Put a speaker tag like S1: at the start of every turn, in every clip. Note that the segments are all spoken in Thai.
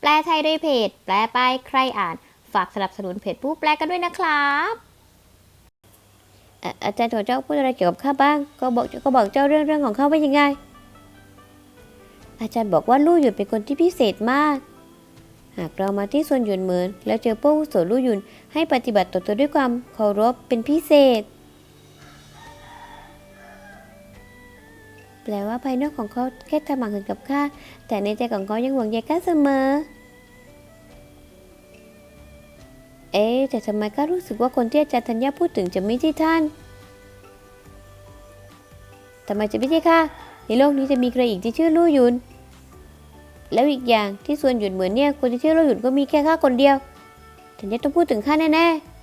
S1: แปลไทยโดยเพจ แปลไปใครอ่าน ฝากสนับสนุนเพจผู้แปลกันด้วยนะครับอะอาจารย์ของเจ้าพูดอะไรเกี่ยวกับข้าบ้าง ก็บอกก็บอกเจ้าเรื่องเรื่องของข้าว่ายังไง อาจารย์บอกว่าลู่หยุนเป็นคนที่พิเศษมาก หากเรามาที่ส่วนหยุนเหมือน แล้วเจอผู้อาวุโสลู่หยุนให้ปฏิบัติต่อตัวด้วยความเคารพเป็นพิเศษ แปลว่าภายนอกของเขาแค่ทำหมันถึงกับข้า แต่ในใจของเขายังห่วงใยข้าเสมอ เอ๊ะแต่ทำไมข้ารู้สึกว่าคนที่อาจารย์ธัญญาพูดถึงจะไม่ใช่ท่านทำไมจะไม่ใช่ข้าในโลกนี้จะมีใครอีกที่ชื่อลู่หยุน แล้วอีกอย่างที่ส่วนหยุนเหมือนเนี่ยคนที่ชื่อลู่หยุนก็มีแค่ข้าคนเดียว ธัญญาต้องพูดถึงข้าแน่ๆ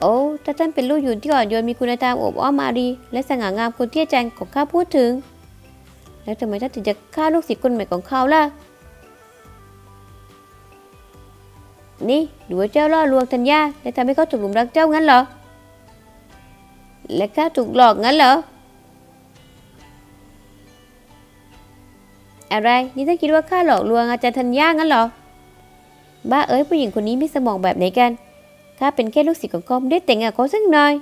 S1: โอ้ถ้าท่านเป็นลู่หยุ่นที่อ่อนโยนมีคุณธรรมอบอ้อมอารี และสง่างามคนที่อาจารย์ของข้าพูดถึง แล้วทำไมท่านถึงจะฆ่าลูกศิษย์คนใหม่ของเขาล่ะ นี่หรือว่าเจ้าล่อลวงธัญญาและทำให้เขาถูกหลุมรักเจ้างั้นเหรอ และข้าถูกหลอกงั้นเหรอ อะไร นี่ท่านคิดว่าข้าหลอกลวงอาจารย์ธัญญางั้นเหรอ บ้าเอ้ยผู้หญิงคนนี้มีสมองแบบไหนกัน ข้าเป็นแค่ลูกศิษย์ของเขาไม่ได้แต่งกับเขาสักหน่อย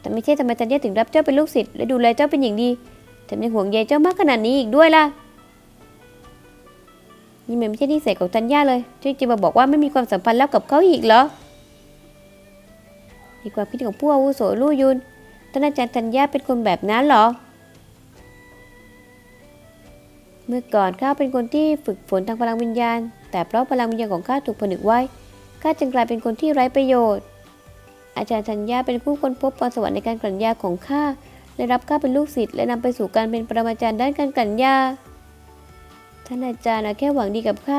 S1: แต่ไม่ใช่ทำไมธัญญาถึงรับเจ้าเป็นลูกศิษย์และดูแลเจ้าเป็นอย่างดีแถมยังห่วงใยเจ้ามากขนาดนี้อีกด้วยล่ะนี่มันไม่ใช่นิสัยของธัญญาเลยที่จะมาบอกว่าไม่มีความสัมพันธ์แล้วกับเขาอีกเหรอมีความคิดของผู้อาวุโสลู่ยุนท่านอาจารย์ธัญญาเป็นคนแบบนั้นเหรอ เมื่อก่อนข้าเป็นคนที่ฝึกฝนทางพลังวิญญาณ แต่เพราะพลังวิญญาณของข้าถูกผนึกไว้ข้าจึงกลายเป็นคนที่ไร้ประโยชน์ อาจารย์ธัญญาเป็นผู้ค้นพบพรสวรรค์ในการกลั่นยาของข้าและรับข้าเป็นลูกศิษย์และนำไปสู่การเป็นปรมาจารย์ด้านการกลั่นยาท่านอาจารย์นะแค่หวังดีกับข้า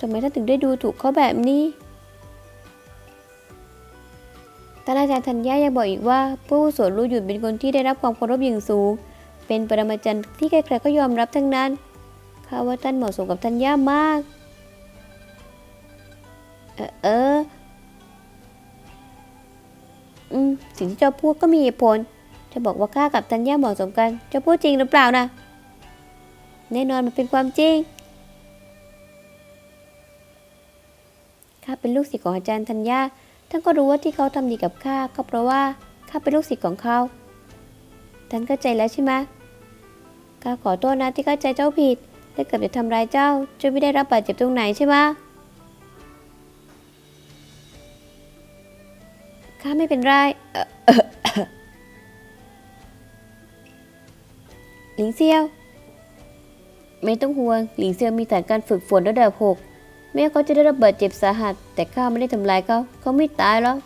S1: ทำไมท่านถึงได้ดูถูกเขาแบบนี้ท่านอาจารย์ธัญญายังบอกอีกว่า ผู้อาวุโสรู้หยุดเป็นคนที่ได้รับความเคารพอย่างสูง เป็นปรมาจารย์ที่ใครๆก็ยอมรับทั้งนั้นข้าว่าท่านเหมาะสมกับธัญญามาก เออเอออืมสิ่งที่เจ้าพูดก็มีเหตุผลจะบอกว่าข้ากับธัญญาเหมาะสมกันเจ้าพูดจริงหรือเปล่านะแน่นอนมันเป็นความจริงข้าเป็นลูกศิษย์ของอาจารย์ธัญญาท่านก็รู้ว่าที่เขาทำดีกับข้าก็เพราะว่าข้าเป็นลูกศิษย์ของเขาท่านเข้าใจแล้วใช่ไหมข้าขอโทษนะที่เข้าใจเจ้าผิดและเกือบจะทำร้ายเจ้าจนไม่ได้รับบาดเจ็บตรงไหนใช่ไหม ข้าไม่เป็นไรหลิงเซียว ไม่ต้องห่วง หลิงเซียวมีฐานการฝึกฝนระดับหกแม้เขาจะได้รับบาดเจ็บสาหัส แต่ข้าไม่ได้ทำลายเขา เขาไม่ตายหรอก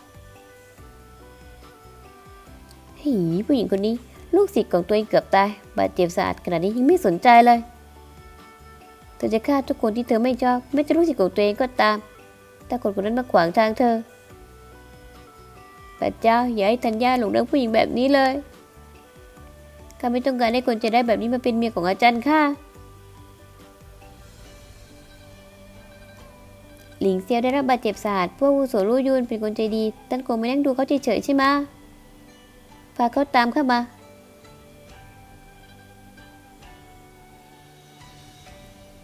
S1: หีผู้หญิงคนนี้ ลูกศิษย์ของตัวเองเกือบตาย บาดเจ็บสาหัสขนาดนี้ยังไม่สนใจเลย เธอจะฆ่าทุกคนที่เธอไม่ชอบ ไม่จะลูกศิษย์ของตัวเองก็ตามถ้าคนคนนั้นมาขวางทางเธอ พระเจ้าอย่าให้ธัญญาหลงรักผู้หญิงแบบนี้เลยข้าไม่ต้องการให้คนใจได้แบบนี้มาเป็นเมียของอาจารย์ข้าหลิงเซียวได้รับบาดเจ็บสาหัสพวกอาวุโสรู้ยุนเป็นคนใจดีท่านคงไม่นั่งดูเขาเฉยๆใช่ไหมพาเขาตามเข้ามา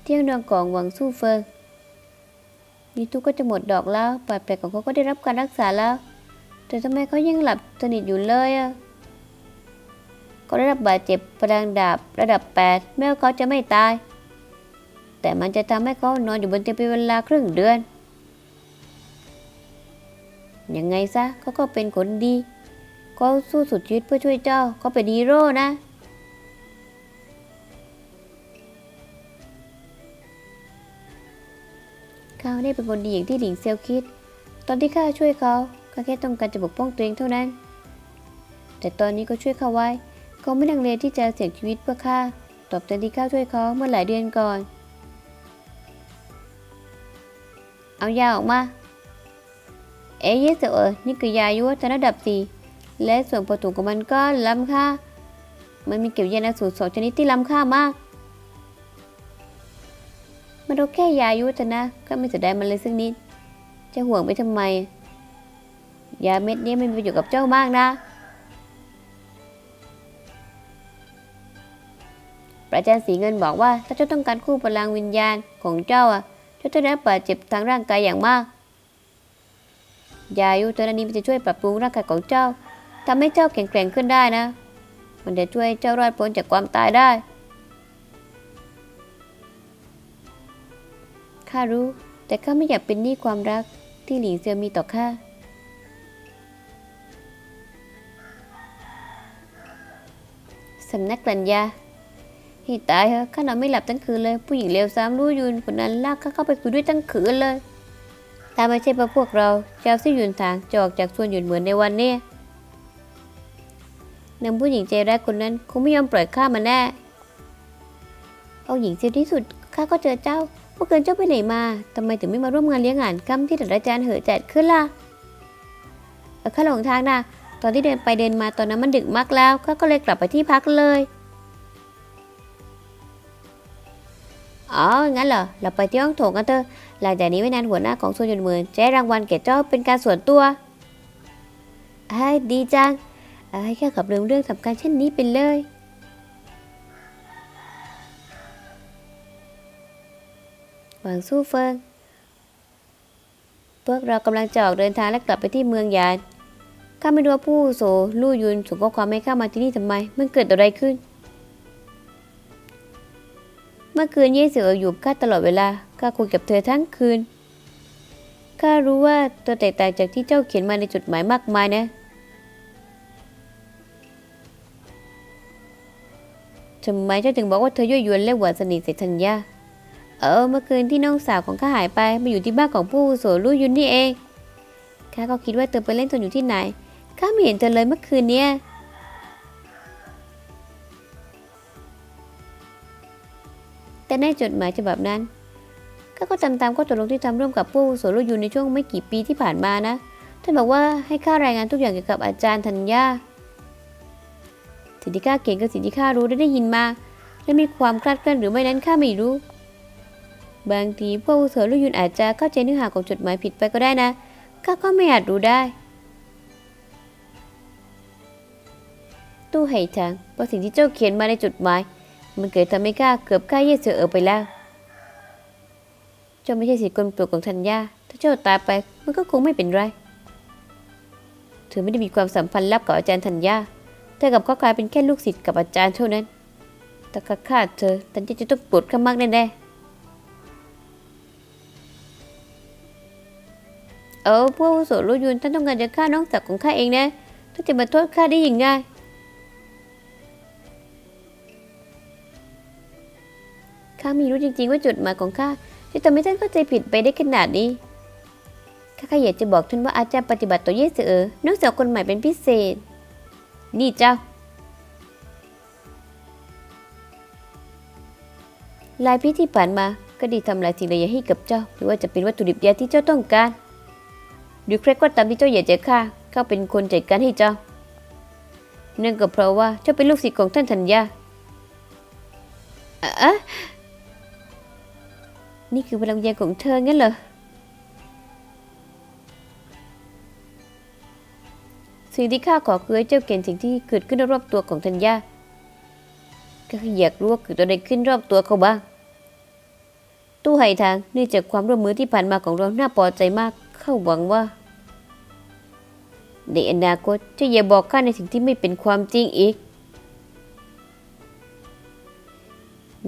S1: เที่ยงดวงกองหวังสู้เฟิงนี่ทุกก็จะหมดดอกแล้วบาดแผลของเขาก็ได้รับการรักษาแล้ว แต่ทำไมเขายังหลับสนิทอยู่เลยอะเขาได้รับบาดเจ็บพลังดาบระดับ 8 แม้ว่าเขาจะไม่ตาย แต่มันจะทำให้เขานอนอยู่บนเตียงเป็นเวลาครึ่งเดือน ยังไงซะเขาก็เป็นคนดีเขาสู้สุดชีวิตเพื่อช่วยเจ้าเขาเป็นฮีโร่นะเขาได้เป็นคนดีอย่างที่หลิงเซียวคิด ตอนที่ข้าช่วยเขา เขาแค่ต้องการจะปกป้องตัวเองเท่านั้น แต่ตอนนี้ก็ช่วยเขาไว้ เขาไม่ลังเลที่จะเสี่ยงชีวิตเพื่อข้า ตอบแทนที่ข้าช่วยเขาเมื่อหลายเดือนก่อน เอายาออกมา เอ๊ยเสเออนี่คือยายุวัฒนระดับสี่และส่วนผสมของมันก็ล้ำค่า มันมีเกี่ยวยาณสูตรสองชนิดที่ล้ำค่ามาก มันก็แค่ยายุวัฒนะก็ไม่เสียดายมันเลยสักนิด จะห่วงไปทำไม ยาเม็ดนี้ไม่มีประโยชน์กับเจ้ามากนะพระจารย์สีเงินบอกว่าถ้าเจ้าต้องการคู่พลังวิญญาณของเจ้าอะเจ้าจะได้รับบาดเจ็บทางร่างกายอย่างมากยาอายุตัวนี้มันจะช่วยปรับปรุงร่างกายของเจ้าทำให้เจ้าแข็งแกร่งขึ้นได้นะ มันจะช่วยเจ้ารอดพ้นจากความตายได้ ข้ารู้ แต่ข้าไม่อยากเป็นหนี้ความรักที่หลิงเซียวมีต่อข้า สำนักกลัญญาให้ตายเหอะข้านอนไม่หลับทั้งคืนเลย ผู้หญิงเลวซ้ำรู้ยุนคนนั้นลากข้าเข้าไปคุยด้วยทั้งคืนเลยถ้าไม่ใช่เพระพวกเราเจ้าซี่ยุนทางจะออกจากส่วนหยุนเหมือนในวันนี้นางผู้หญิงใจร้ายคนนั้นคงไม่ยอมปล่อยข้ามาแน่เอาหญิงเสียที่สุดข้าก็เจอเจ้าเมื่อคืนเจ้าไปไหนมาทำไมถึงไม่มาร่วมงานเลี้ยงอาหารค่ำที่ท่านอาจารย์เหอจัดขึ้นล่ะข้าหลงทางนะ ตอนที่เดินไปเดินมาตอนนั้นมันดึกมากแล้วข้าก็เลยกลับไปที่พักเลย อ๋อ งั้นเหรอ เราไปที่ห้องโถงกันเถอะ หลังจากนี้ไม่นานหัวหน้าของส่วนหยุดหมื่นจะให้รางวัลแก่เจ้าเป็นการส่วนตัวไอ้ดีจังไอ้แค่ขับลืมเรื่องสำคัญเช่นนี้ไปเลยหวังสู้เฟิงพวกเรากำลังจะออกเดินทางและกลับไปที่เมืองยาน ข้าไม่รู้ว่าผู้โสลู่ยุนส่งข้อความให้ข้ามาที่นี่ทำไม มันเกิดอะไรขึ้น เมื่อคืนเย่เสืออยู่ข้าตลอดเวลาข้าคุยกับเธอทั้งคืนข้ารู้ว่าตัวแตกต่างจากที่เจ้าเขียนมาในจดหมายมากมายนะทำไมเจ้าถึงบอกว่าเธอยั่วยวนและหวานสนิทใส่ธัญญาเออเมื่อคืนที่น้องสาวของข้าหายไปมาอยู่ที่บ้านของผู้โสลู่ยุนนี่เองข้าก็คิดว่าเธอไปเล่นตัวอยู่ที่ไหน ข้าไม่เห็นเธอเลยเมื่อคืนเนี้ยแต่ในจดหมายฉบับนั้นข้าก็จำตามข้อตกลงที่ทำร่วมกับผู้อาวุโสรุ่ยูในช่วงไม่กี่ปีที่ผ่านมานะ ท่านบอกว่าให้ข้ารายงานทุกอย่างเกี่ยวกับอาจารย์ธัญญาสิ่งที่ข้าเก่งกับสิ่งที่ข้ารู้ได้ได้ยินมา และมีความคลาดเคลื่อนหรือไม่นั้นข้าไม่รู้ บางทีพวกอาวุโสรุ่ยุนอาจจะเข้าใจเนื้อหาของจดหมายผิดไปก็ได้นะ ข้าก็ไม่อาจรู้ได้ ตู้ไห่ทางเพราะสิ่งที่เจ้าเขียนมาในจดหมาย มันเกิดทำให้ข้าเกือบฆ่าเย่เสือเออไปแล้ว เจ้าไม่ใช่สิทธิ์คนโปรดของธัญญาถ้าเจ้าตายไปมันก็คงไม่เป็นไรเธอไม่ได้มีความสัมพันธ์ลับกับอาจารย์ธัญญาเธอกับเขากลายเป็นแค่ลูกศิษย์กับอาจารย์เท่านั้นแต่ข้าฆ่าเธอธัญญาจะต้องปวดข้ามากแน่ๆเออพวกโสรู้ยุนท่านต้องการจะฆ่าน้องสาวของข้าเองนะท่านจะมาโทษข้าได้ยังไง ไม่รู้จริงๆว่าจุดหมายของข้าจะทำให้ท่านเข้าใจผิดไปได้ขนาดนี้ ข้าแค่อยากจะบอกท่านว่าอาจารย์ปฏิบัติต่อเยสเออน้องสาวคนใหม่เป็นพิเศษ นี่เจ้า ลายพิษที่ผ่านมา ก็ดีทำลายสิ่งหลายอย่าให้กับเจ้าไม่ว่าจะเป็นวัตถุดิบยาที่เจ้าต้องการหรือใครก็ตามที่เจ้าอยากจะฆ่าเขาเป็นคนจัดการให้เจ้า เนื่องก็เพราะว่าเจ้าเป็นลูกศิษย์ของท่านธัญญาอะ นี่คือพลังวิญญาณของเธองั้นเหรอสิ่งที่ข้าขอคือให้เจ้าเก็นสิ่งที่เกิดขึ้นรอบตัวของธัญญาก็คืออยากรู้ว่าเกิดอะไรขึ้นรอบตัวเขาบ้าง ตู้ไห่ทางเนื่องจากความร่วมมือที่ผ่านมาของเราน่าพอใจมาก เข้าหวังว่า ในอนาคตเจะอย่าบอกข้าในสิ่งที่ไม่เป็นความจริงอีก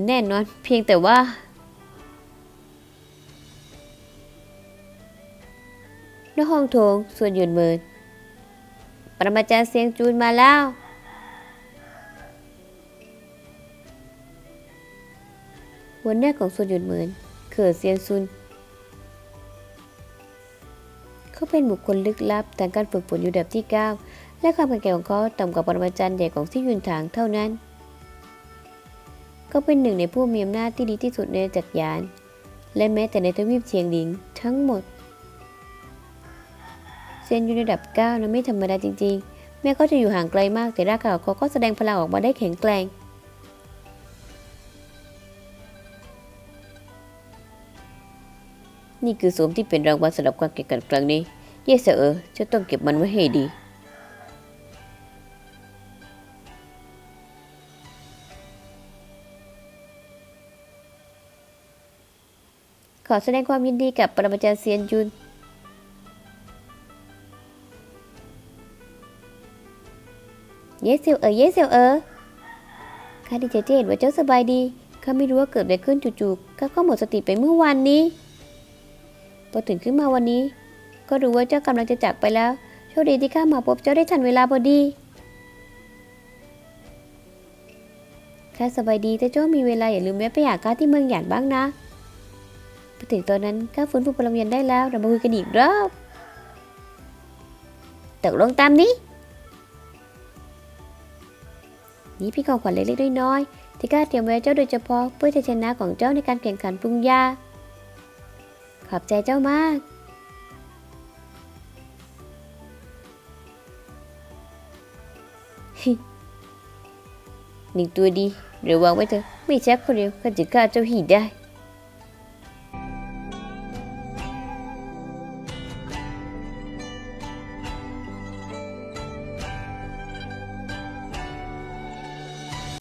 S1: แน่นอนเพียงแต่ว่า ในห้องโถงส่วนหยุนเมินปรมาจารย์เสียงจูนมาแล้วหัวหน้าของส่วนหยุนเมินเขิดเซียงซุน เขาเป็นบุคคลลึกลับแต่การฝึกฝนอยู่ระดับที่ 9 และความแข็งแกร่งของเขาต่ำกว่าปรมาจารย์ใหญ่ของที่ยุนถางเท่านั้น เขาเป็นหนึ่งในผู้มีอำนาจที่ดีที่สุดในจักรยาน และแม้แต่ในทวีปเชียงหลิงทั้งหมด เซียนอยู่ในดับ9นะไม่ธรรมดาจริงๆ แม้ก็จะอยู่ห่างไกลมากแต่ร่างกายของเขาก็แสดงพลังออกมาได้แข็งแกร่งนี่คือสมที่เป็นรางวัลสำหรับการแข่งขันครั้งนี้ เยสเออร์จะต้องเก็บมันไว้ให้ดี ขอแสดงความยินดีกับปรมาจารย์เซียนยุน เยสเซียวเอ๋ยเยสเซียวเอ๋อข้าดีใจเห็นว่าเจ้าสบายดีข้าไม่รู้ว่าเกิดอะไรขึ้นจู่ๆข้าก็หมดสติไปเมื่อวานนี้พอตื่นขึ้นมาวันนี้ ก็รู้ว่าเจ้ากำลังจะจากไปแล้วโชคดีที่ข้ามาพบเจ้าได้ทันเวลาพอดีข้าสบายดีแต่เจ้ามีเวลาอย่าลืมแวะไปหาข้าที่เมืองหยานบ้างนะพอถึงตอนนั้นข้าฟื้นฟูพลังงานได้แล้วเรามาคุยกันอีกรอบตกลงตามนี้ นี่พี่ของขวัญเล็กๆน้อยๆที่ข้าเตรียมไว้เจ้าโดยเฉพาะเพื่อจะชนะของเจ้าในการแข่งขันปรุงยา ขอบใจเจ้ามาก หนึ่งตัวดีระวังไว้เถอะไม่ใช่คนเดียวข้าจะฆ่าเจ้าหีได้